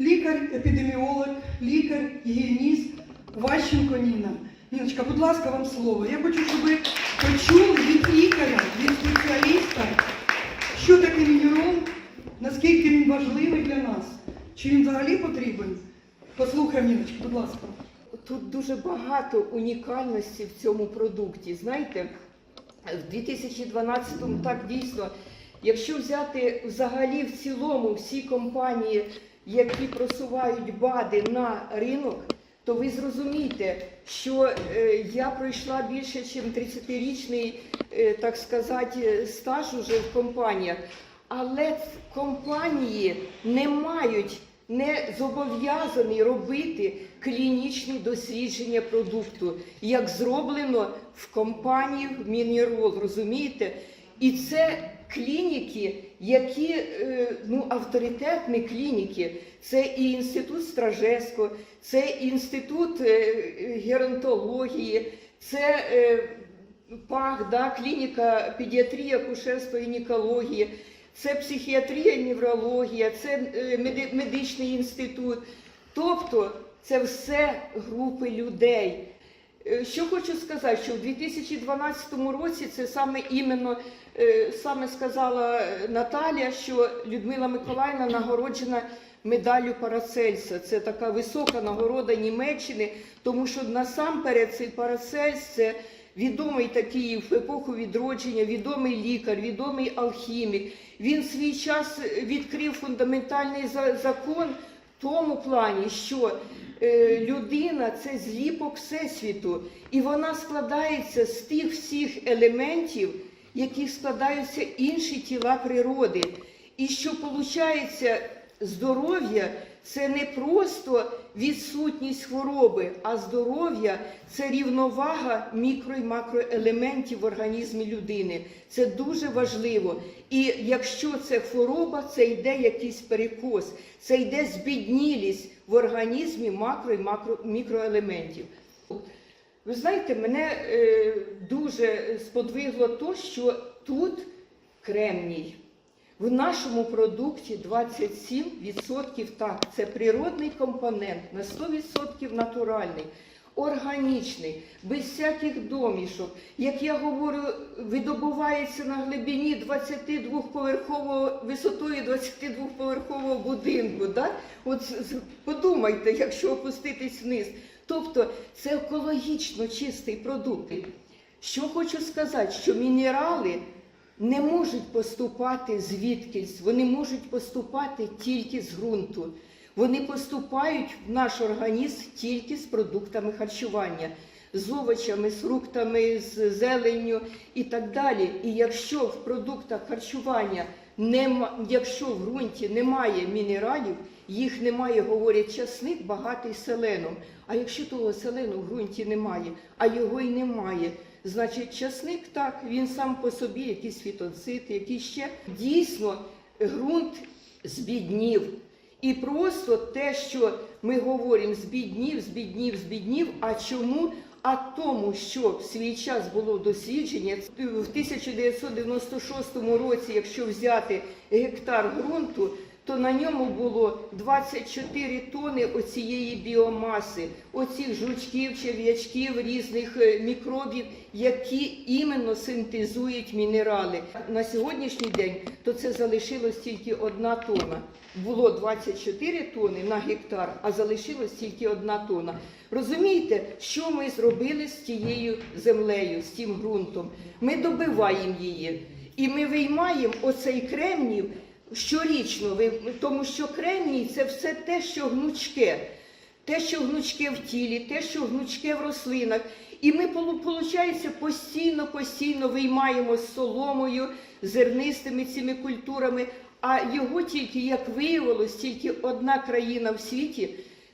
лікар-епідеміолог, лікар, гігієніст Ващенко Ніна. Ніночка, будь ласка, вам слово. Я хочу, щоб ви почули від лікаря, від спеціаліста, що таке мінерал, наскільки він важливий для нас, чи він взагалі потрібен. Послухаємо, Ніночка, будь ласка. Тут дуже багато унікальності в цьому продукті. Знаєте, в 2012-му так дійсно, якщо взяти взагалі в цілому всі компанії, які просувають БАДи на ринок, то ви зрозумієте, що е, я пройшла більше, ніж 30-річний, е, так сказати, стаж уже в компаніях. Але компанії не мають, не зобов'язані робити клінічні дослідження продукту, як зроблено в компанії Мінерол, розумієте? І це клініки, які е, ну, авторитетні клініки. Це і інститут Стражесько, це інститут е, геронтології, це е, ПАГ, да, клініка педіатрії, акушерства гінекології, це психіатрія неврологія, це медичний інститут. Тобто це все групи людей. Е, Що хочу сказати, що в 2012 році це саме іменно е, саме сказала е, Наталія, що Людмила Миколаївна нагороджена медаллю Парацельса. Це така висока нагорода Німеччини, тому що насамперед цей Парацельс це відомий такий в епоху відродження, відомий лікар, відомий алхімік. Він свій час відкрив фундаментальний закон в тому плані, що людина це зліпок Всесвіту, і вона складається з тих всіх елементів, які складаються інші тіла природи. І що виходить, здоров'я це не просто відсутність хвороби, а здоров'я це рівновага мікро і макроелементів в організмі людини. Це дуже важливо. І якщо це хвороба, це йде якийсь перекос, це йде збіднілість в організмі макро і макро, мікроелементів. Ви знаєте, мене е, дуже сподвигло то, що тут кремній. В нашому продукті 27% так, це природний компонент, на 100% натуральний, органічний, без всяких домішок. Як я говорю, видобувається на глибині 22-поверхового, висотою 22-поверхового будинку. Да? От подумайте, якщо опуститись вниз. Тобто це екологічно чистий продукт. Що хочу сказати, що мінерали не можуть поступати звідкись, вони можуть поступати тільки з ґрунту. Вони поступають в наш організм тільки з продуктами харчування, з овочами, з фруктами, з зеленню і так далі. І якщо в продуктах харчування нема, якщо в ґрунті немає мінералів, їх немає, говорять, часник багатий селеном. А якщо того селену в ґрунті немає, а його й немає, значить часник так, він сам по собі, якийсь фітоцит, якийсь ще. Дійсно, ґрунт збіднів. І просто те, що ми говоримо, збіднів, збіднів, збіднів. А чому? А тому, що в свій час було дослідження в 1996 році, якщо взяти гектар ґрунту, то на ньому було 24 тони оцієї біомаси, оцих жучків, черв'ячків, різних е, мікробів, які іменно синтезують мінерали. На сьогоднішній день то це залишилось тільки одна тонна. Було 24 тони на гектар, а залишилось тільки одна тонна. Розумієте, що ми зробили з тією землею, з тим ґрунтом? Ми добиваємо її. І ми виймаємо оцей кремнів щорічно, тому що кремній це все те, що гнучке. Те, що гнучке в тілі, те, що гнучке в рослинах. І ми, виходить, постійно, постійно виймаємо з соломою, зернистими цими культурами. А його тільки, як виявилось, тільки одна країна в світі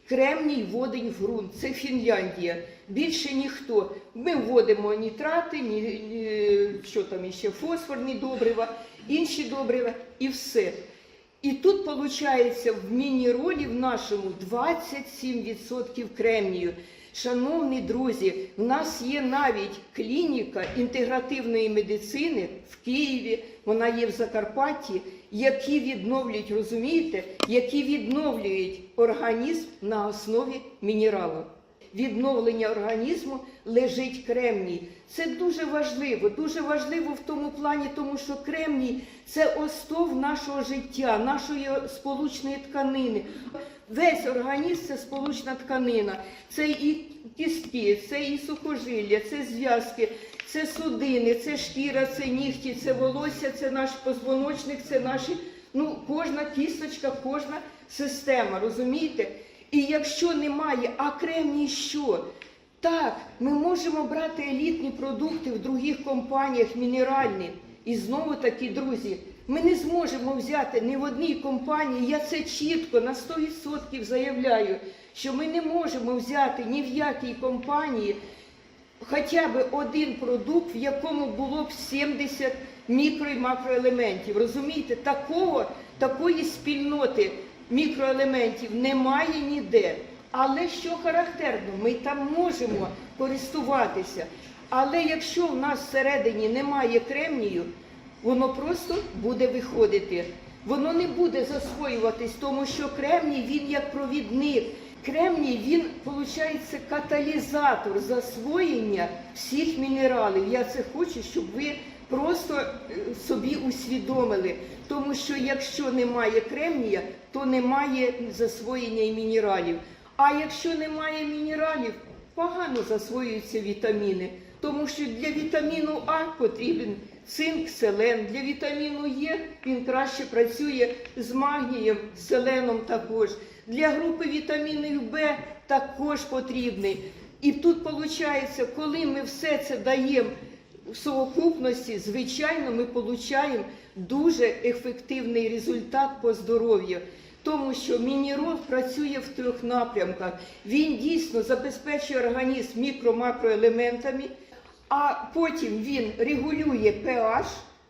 кремній вводить в ґрунт. Це Фінляндія. Більше ніхто. Ми вводимо нітрати, ні, ні- що там іще, фосфорні добрива, інші добрива і все. І тут виходить в міні-ролі в нашому 27% кремнію. Шановні друзі, в нас є навіть клініка інтегративної медицини в Києві, вона є в Закарпатті, які відновлюють, розумієте, які відновлюють організм на основі мінералу. Відновлення організму лежить кремній. Це дуже важливо, дуже важливо в тому плані, тому що кремній це основ нашого життя, нашої сполучної тканини. Весь організм це сполучна тканина, це і кістки, це і сухожилля, це зв'язки, це судини, це шкіра, це нігті, це волосся, це наш позвоночник, це наші, ну, кожна кісточка, кожна система, розумієте? І якщо немає, а кремній що? Так, ми можемо брати елітні продукти в других компаніях, мінеральні. І знову таки, друзі, ми не зможемо взяти ні в одній компанії, я це чітко на 100% заявляю, що ми не можемо взяти ні в якій компанії хоча б один продукт, в якому було б 70 мікро і макроелементів. Розумієте, такого, такої спільноти мікроелементів немає ніде. Але що характерно, ми там можемо користуватися. Але якщо в нас всередині немає кремнію, воно просто буде виходити. Воно не буде засвоюватись, тому що кремній він як провідник. Кремній він, виходить, каталізатор засвоєння всіх мінералів. Я це хочу, щоб ви просто е, собі усвідомили. Тому що якщо немає кремнія, то немає засвоєння і мінералів. А якщо немає мінералів, погано засвоюються вітаміни. Тому що для вітаміну А потрібен цинк, селен. Для вітаміну Е він краще працює з магнієм, селеном також. Для групи вітамінів В також потрібний. І тут виходить, коли ми все це даємо в совокупності, звичайно, ми отримуємо дуже ефективний результат по здоров'ю. Тому що мінерал працює в трьох напрямках. Він дійсно забезпечує організм мікро-макроелементами, а потім він регулює pH.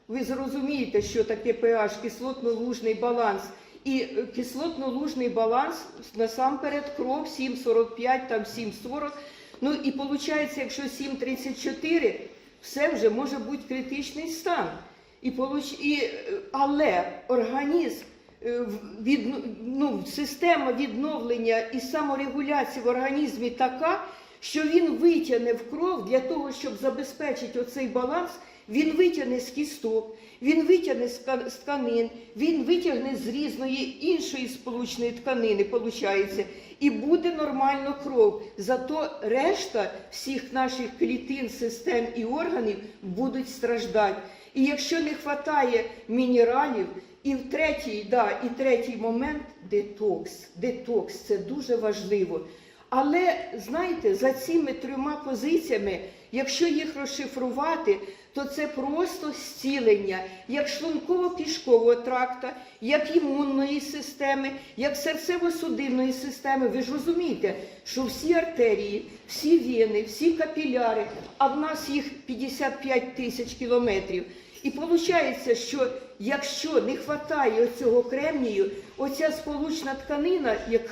Ви зрозумієте, що таке pH, кислотно-лужний баланс. І е, кислотно-лужний баланс насамперед кров 7,45, там 7,40. Ну і виходить, якщо 7,34, все вже може бути критичний стан. І, получ- і, е, але організм, е, від, ну, система відновлення і саморегуляції в організмі така, що він витягне в кров для того, щоб забезпечити оцей баланс, він витягне з кісток, він витягне з ка- з тканин, він витягне з різної іншої сполучної тканини, виходить, і буде нормально кров. Зато решта всіх наших клітин, систем і органів будуть страждати. І якщо не вистачає мінералів, і в третій, да, і третій момент детокс. Детокс це дуже важливо. Але знаєте, за цими трьома позиціями, якщо їх розшифрувати, то це просто зцілення як шлунково-кишкового тракта, як імунної системи, як серцево-судинної системи. Ви ж розумієте, що всі артерії, всі вени, всі капіляри, а в нас їх 55 тисяч кілометрів. І виходить, що якщо не вистачає цього кремнію, оця сполучна тканина, як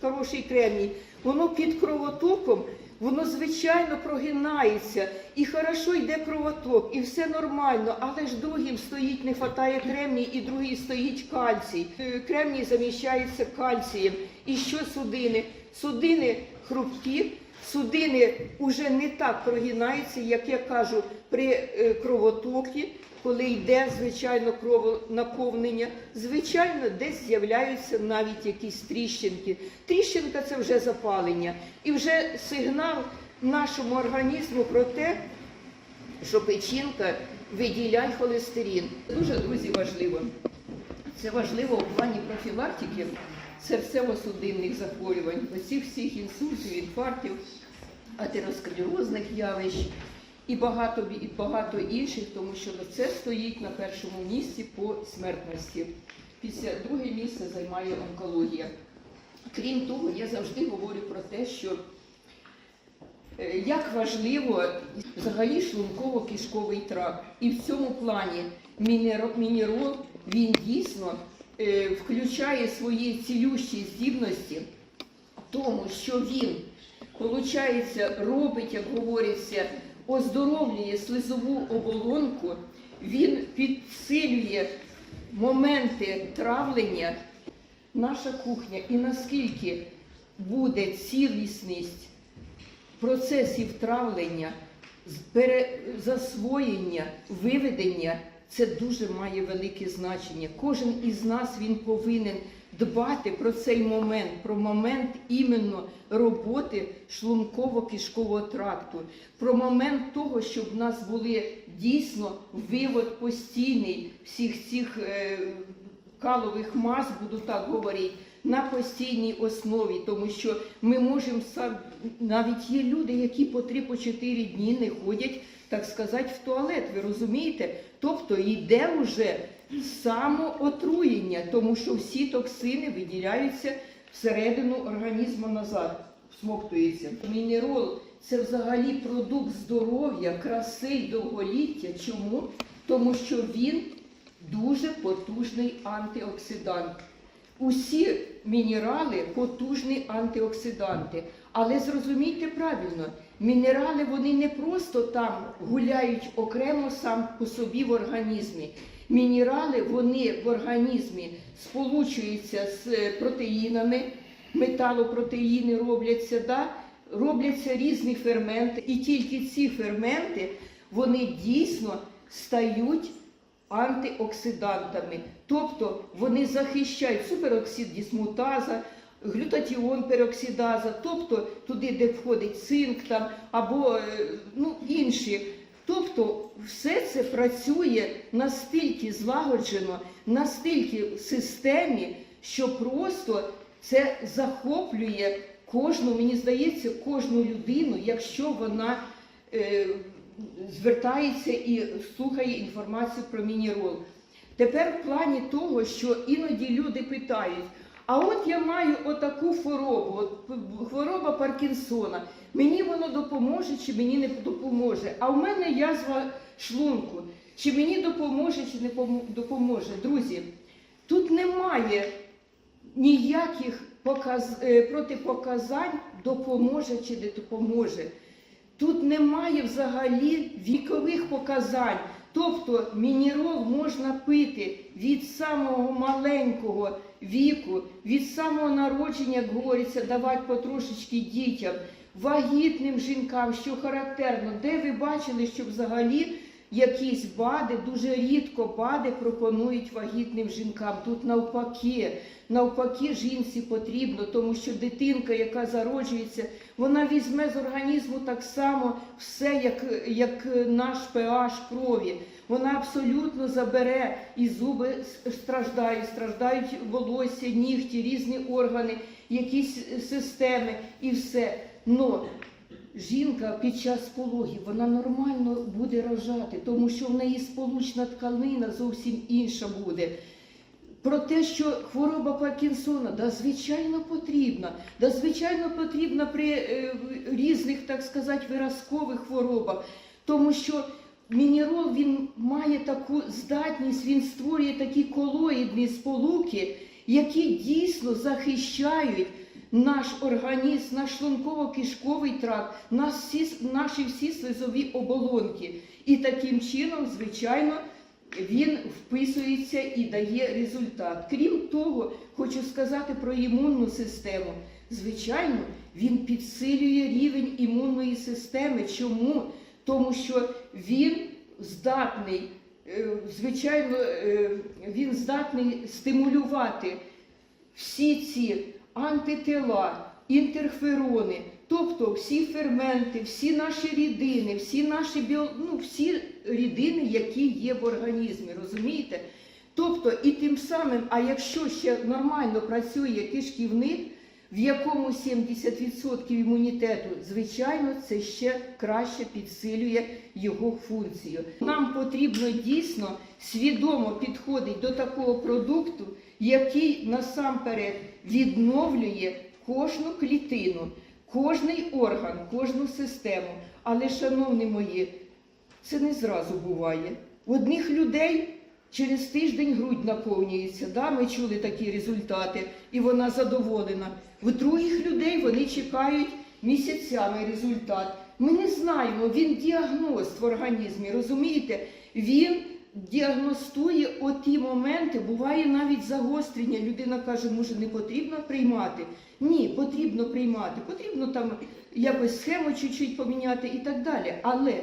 хороший кремній, воно під кровотоком, воно звичайно прогинається, і хорошо йде кровоток, і все нормально, але ж другим стоїть, не вистачає кремній, і другий стоїть кальцій. Е, Кремній заміщається кальцієм. І що судини? Судини хрупкі, судини вже не так прогинаються, як я кажу, при е, кровотокі, коли йде звичайно кровонаповнення, звичайно, десь з'являються навіть якісь тріщинки. Тріщинка це вже запалення, і вже сигнал нашому організму про те, що печінка виділяє холестерин. Дуже друзі важливо. Це важливо в плані профілактики серцево-судинних захворювань, оцих всіх інсультів, інфарктів, атеросклерозних явищ і багато, і багато інших, тому що це стоїть на першому місці по смертності. Після друге місце займає онкологія. Крім того, я завжди говорю про те, що е, як важливо взагалі шлунково-кишковий тракт. І в цьому плані мінеро- мінерол він дійсно е, включає свої цілющі здібності тому, що він, виходить, робить, як говориться, оздоровлює слизову оболонку, він підсилює моменти травлення наша кухня і наскільки буде цілісність процесів травлення, засвоєння, виведення, це дуже має велике значення. Кожен із нас він повинен дбати про цей момент, про момент іменно роботи шлунково-кишкового тракту, про момент того, щоб в нас були дійсно вивод постійний всіх цих е, калових мас, буду так говорити, на постійній основі, тому що ми можемо навіть є люди, які по 3-4 дні не ходять, так сказати, в туалет. Ви розумієте? Тобто йде вже самоотруєння, тому що всі токсини виділяються всередину організму назад, всмоктується. Мінерол це взагалі продукт здоров'я, краси й довголіття. Чому? Тому що він дуже потужний антиоксидант. Усі мінерали потужні антиоксиданти. Але зрозумійте правильно, мінерали вони не просто там гуляють окремо сам по собі в організмі. Мінерали вони в організмі сполучуються з е, протеїнами, металопротеїни робляться, да? робляться різні ферменти, і тільки ці ферменти вони дійсно стають антиоксидантами, тобто вони захищають супероксид дисмутаза, глютатіон пероксидаза, тобто туди, де входить цинк там, або е, ну, інші. Тобто все це працює настільки злагоджено, настільки в системі, що просто це захоплює кожну, мені здається, кожну людину, якщо вона е, звертається і слухає інформацію про мінерол. Тепер в плані того, що іноді люди питають, а от я маю отаку хворобу, от хвороба Паркінсона, мені воно допоможе чи мені не допоможе, а в мене язва шлунку, чи мені допоможе, чи не допоможе. Друзі, тут немає ніяких показ... е, протипоказань допоможе чи не допоможе. Тут немає взагалі вікових показань. Тобто мінерол можна пити від самого маленького віку, від самого народження, як говориться, давати потрошечки дітям, вагітним жінкам, що характерно, де ви бачили, що взагалі якісь БАДи, дуже рідко БАДи пропонують вагітним жінкам. Тут навпаки, навпаки, жінці потрібно, тому що дитинка, яка зароджується, вона візьме з організму так само все, як, як наш pH крові. Вона абсолютно забере і зуби страждають, страждають волосся, нігті, різні органи, якісь системи і все. Но жінка під час пологів вона нормально буде рожати, тому що в неї сполучна тканина зовсім інша буде. Про те, що хвороба Паркінсона, да, звичайно, потрібна. Да, звичайно, потрібна при е, різних, так сказати, виразкових хворобах, тому що мінерол він має таку здатність, він створює такі колоїдні сполуки, які дійсно захищають наш організм, наш шлунково-кишковий тракт, наші всі слизові оболонки. І таким чином, звичайно, він вписується і дає результат. Крім того, хочу сказати про імунну систему. Звичайно, він підсилює рівень імунної системи. Чому? Тому що він здатний, е, звичайно, е, він здатний стимулювати всі ці антитела, інтерферони, тобто всі ферменти, всі наші рідини, всі наші біо... ну, всі рідини, які є в організмі, розумієте? Тобто, і тим самим, а якщо ще нормально працює кишківник, в якому 70% імунітету, звичайно, це ще краще підсилює його функцію. Нам потрібно дійсно свідомо підходити до такого продукту, який насамперед відновлює кожну клітину, кожний орган, кожну систему. Але, шановні мої, це не зразу буває. У одних людей через тиждень грудь наповнюється. Да? Ми чули такі результати, і вона задоволена. У других людей вони чекають місяцями результат. Ми не знаємо, він діагноз в організмі, розумієте? Він діагностує оті моменти, буває навіть загострення. Людина каже, може не потрібно приймати. Ні, потрібно приймати, потрібно там якось схему чуть-чуть поміняти і так далі. Але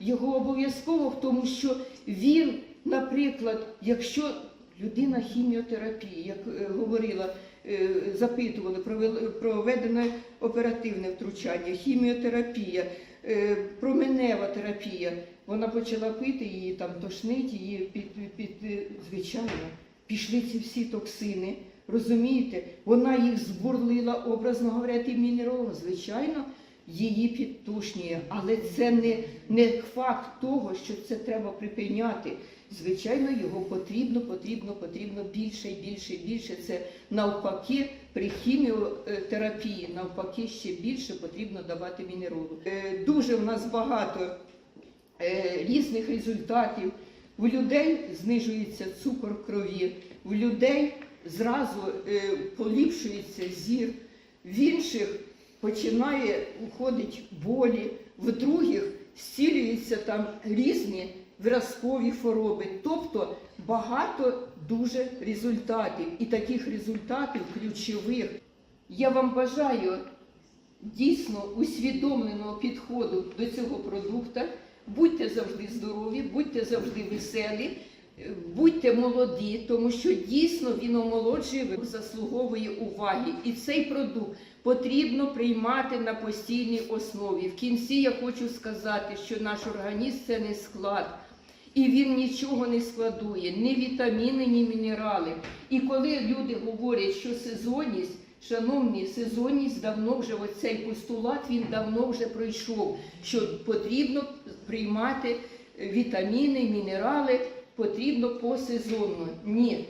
його обов'язково в тому, що він, наприклад, якщо людина хіміотерапії, як е, говорила, е, запитували, проведене оперативне втручання, хіміотерапія, е, променева терапія. Вона почала пити, її там тошнить, її під, під, е, звичайно, пішли ці всі токсини. Розумієте, вона їх збурлила, образно говоря, тим мінералом. Звичайно, її підтушнює, але це не, не факт того, що це треба припиняти. Звичайно, його потрібно, потрібно, потрібно більше і більше і більше. Це навпаки при хіміотерапії, навпаки, ще більше потрібно давати мінералу. Е, Дуже в нас багато різних результатів. У людей знижується цукор крові, у людей зразу е, поліпшується зір, в інших починає уходить болі, в других зцілюються там різні виразкові хвороби. Тобто багато дуже результатів. І таких результатів ключових. Я вам бажаю дійсно усвідомленого підходу до цього продукту. Будьте завжди здорові, будьте завжди веселі, е, будьте молоді, тому що дійсно він омолоджує, заслуговує уваги. І цей продукт потрібно приймати на постійній основі. В кінці я хочу сказати, що наш організм це не склад. І він нічого не складує, ні вітаміни, ні мінерали. І коли люди говорять, що сезонність, шановні, сезонність давно вже оцей постулат він давно вже пройшов, що потрібно приймати е, вітаміни, мінерали, потрібно посезонно. Ні,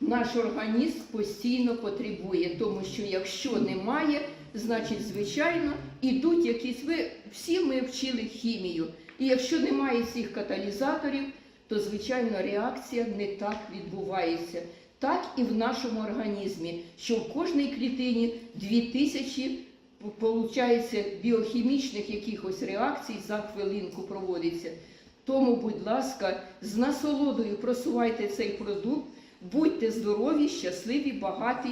наш організм постійно потребує, тому що якщо немає, значить, звичайно, ідуть якісь. Ви всі ми вчили хімію. І якщо немає цих каталізаторів, то звичайно реакція не так відбувається. Так і в нашому організмі, що в кожній клітині 2000 получається біохімічних якихось реакцій за хвилинку проводиться. Тому, будь ласка, з насолодою просувайте цей продукт, будьте здорові, щасливі, багаті